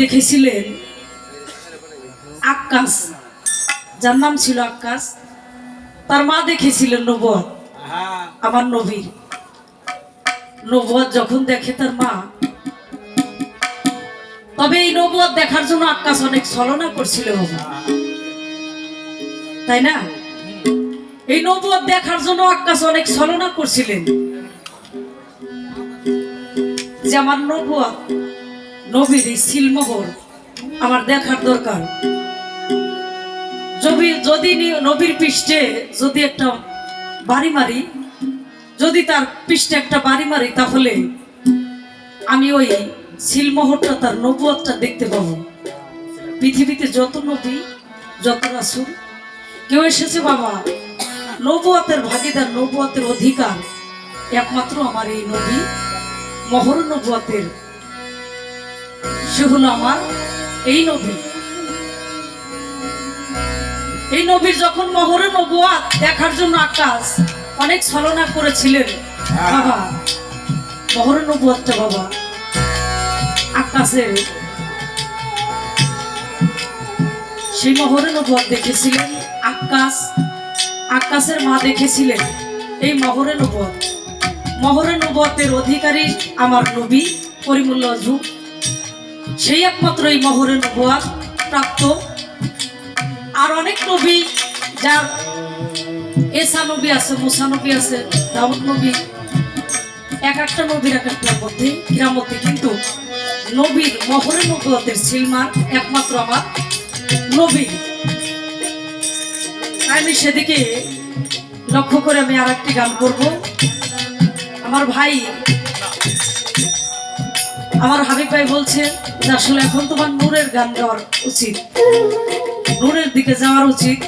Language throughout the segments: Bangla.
দেখেছিলেন? আক্কাস। যার নাম ছিল আক্কাস। তার মা দেখেছিলেন হ্যাঁ আমার নবীর। নবুয়ত যখন দেখে তার মা, তবে এই নবুয়ত দেখার জন্য আকাশ অনেক ছলনা করছিল তাই না? এই নবুয়ত দেখার জন্য আক্কাস অনেক ছলনা করছিলেন। যে আমার নবুয়ত নবীর এই সিলমোহর আমার দেখার দরকার। যদি যদি নবীর পৃষ্ঠে যদি একটা বাড়ি মারি, যদি তার পৃষ্ঠে একটা বাড়ি মারি, তাহলে আমি ওই সিলমোহরটা তার নবুয়তটা দেখতে পাবো। পৃথিবীতে যত নবী, যত রাসুল, কেউ এসেছে বাবা, নবুয়তের ভাগিদার, নবুয়তের অধিকার একমাত্র আমার এই নবী মহর নবুয়তের সে হলো আমার এই নবী। এই নবীর যখন মহরে নবুয়াত দেখার জন্য আকাশ অনেক ছলনা করেছিলেন বাবা। মহরে নবুয়াতটা বাবা আকাশের। সেই মহরে নবুয়াত দেখেছিলেন আকাশ আকাশের মা দেখেছিলেন এই মহরে নবুয়াত। মহরে নবুয়াতের অধিকারী আমার নবী পরিমূল্য যুগ সেই একমাত্র এই মহরে নবুয়াত প্রাপ্ত। আর অনেক নবী যার এসা নবী আছে, মুসা নবী আছে, দাউদ নবী, এক একটা নবীর এক একটা মধ্যে কিরামতে কিন্তু নবীর মহরে নবুয়তের সিলমার একমাত্র আমার নবী। আমি সেদিকে লক্ষ্য করে আমি আর একটি গান করব। আমার ভাই আমার হাবিব ভাই বলছে যে আসলে এখন তোমার নূরের গান গাওয়ার উচিত। নূরের দিকে যাওয়ার উচিত।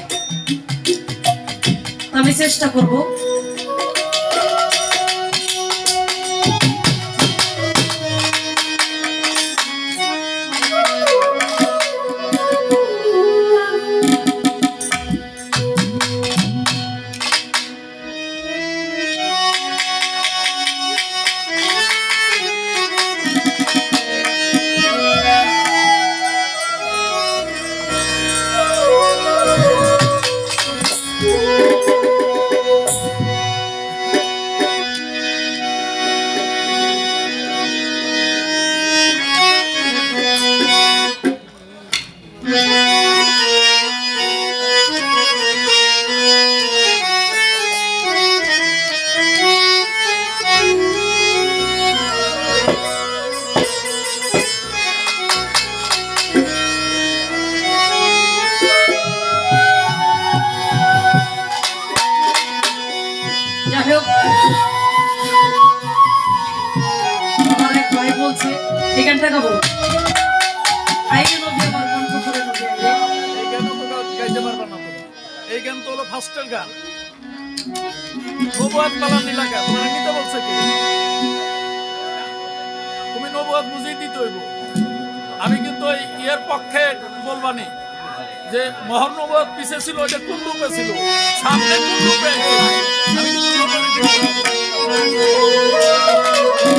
আমি চেষ্টা করব তুমি এই বুঝিয়ে আমি কিন্তু ইয়ের পক্ষে বলবানি যে মহর নবুয়াত পিছে ছিল ওটা কোন রূপে ছিল? সামনে কোন রূপে আমি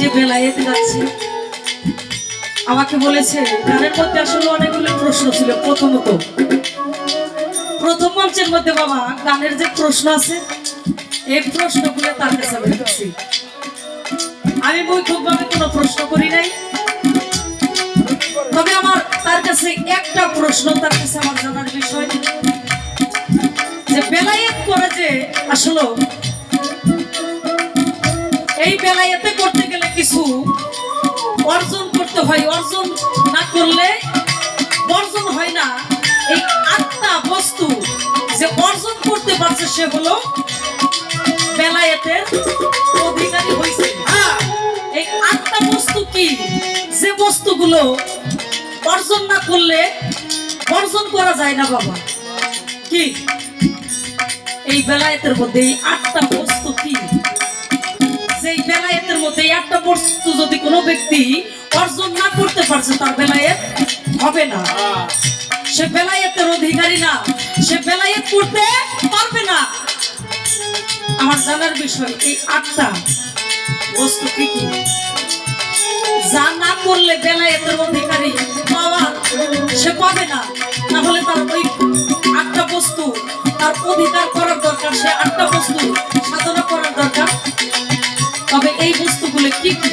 যে বেলায়েত গাচ্ছে আমাকে বলেছে, গানের মধ্যে আসলে অনেকগুলো প্রশ্ন ছিল, প্রথমত, প্রথম মঞ্চের মধ্যে বাবা, গানের যে প্রশ্ন আছে, এই প্রশ্নগুলো তার কাছে আমি রেখেছি। আমি বৈঠকভাবে কোনো প্রশ্ন করি নাই, তবে আমার তার কাছে একটা প্রশ্ন, তার কাছে আমার জানার বিষয় যে বেলায়েত করে যে আসলে, এই বেলায়েতে করতে কিছু? অর্জন করতে হয় অর্জন না করলে বর্জন হয় না। এই আত্মা বস্তু যে অর্জন করতে পারছে সে হলো বেলায়েতের অধিকারী হয়েছে হ্যাঁ, এই আত্মা বস্তু কি? যে বস্তুগুলো অর্জন না করলে অর্জন করা যায় না বাবা। কি? এই বেলায়েতের মধ্যে এই আটটা মধ্যে একটা বস্তু যদি কোনো ব্যক্তি অর্জন না করতে পারছে, তার বেলায়েত হবে না। সে বেলায়েতের অধিকারী না, সে বেলায়েত করতে পারবে না। আমার জানার বিষয়, এই আটটা বস্তু কি কি? যা না করলে বেলায়েতের অধিকারী পাওয়া সে পাবে না। তাহলে তার ওই আটটা বস্তু, তার অধিকার করার দরকার। সে আটটা বস্তু তবে এই বস্তুগুলো কি কি?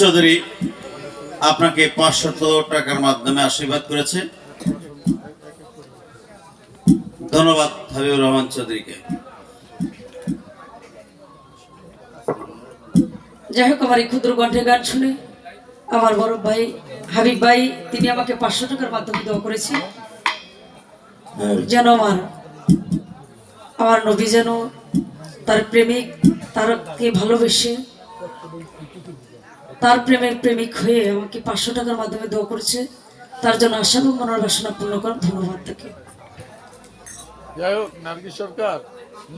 চৌধুরী আপনাকে পাঁচশত টাকার মাধ্যমে আশীর্বাদ করেছে। ধন্যবাদ হাবিবুর রহমান চৌধুরীকে। যাই হোক, আমার এই ক্ষুদ্র কণ্ঠে গান শুনে আমার বড় ভাই হাবিব ভাই, তিনি আমাকে পাঁচশো টাকার মাধ্যমে দেওয়া করেছে যেন আমার আমার নবী যেন তার প্রেমিক, তারকে ভালোবেসে তার প্রেমের প্রেমিক হয়ে আমাকে পাঁচশো টাকার মাধ্যমে দেওয়া করেছে। তার জন্য আশা এবং মনের বাসনা পূর্ণ করেন ধন্যবাদ তাকে। যাই হোক নার্গিস সরকার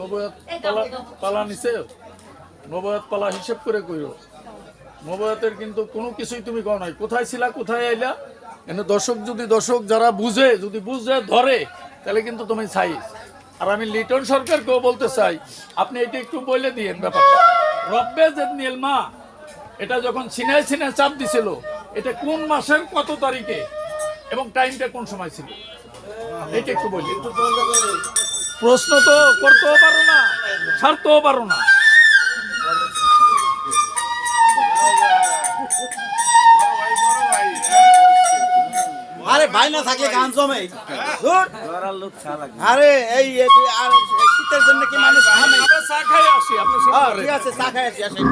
নবয়াত পালা পালা নিছে। নবয়াত পালা হিসেব করে কইরো। নবয়াতের কিন্তু কোনো কিছুই তুমি কও নাই। কোথায় ছিলা কোথায় আইলা? এনে দর্শক যদি দর্শক যারা বুঝে যদি বুঝে ধরে তাহলে কিন্তু তুমি চাই আর আমি লিটন সরকারকেও বলতে চাই আপনি এটা একটু বলে দিয়েন ব্যাপারটা। রব্বে যে নীলমা এটা যখন ছিনায় ছিনায় চাপ দিছিল এটা কোন মাসের কত তারিখে এবং টাইমটা কোন সময় ছিল? এটা একটু বলি। প্রশ্ন তো করতেও পারো না ছাড়তেও পারো না। আরে ভাই না থাকলে গান জমে। আরে এই শীতের জন্য কি মানুষ চা খাই আসি ঠিক আছে চা খাই আসি আসি।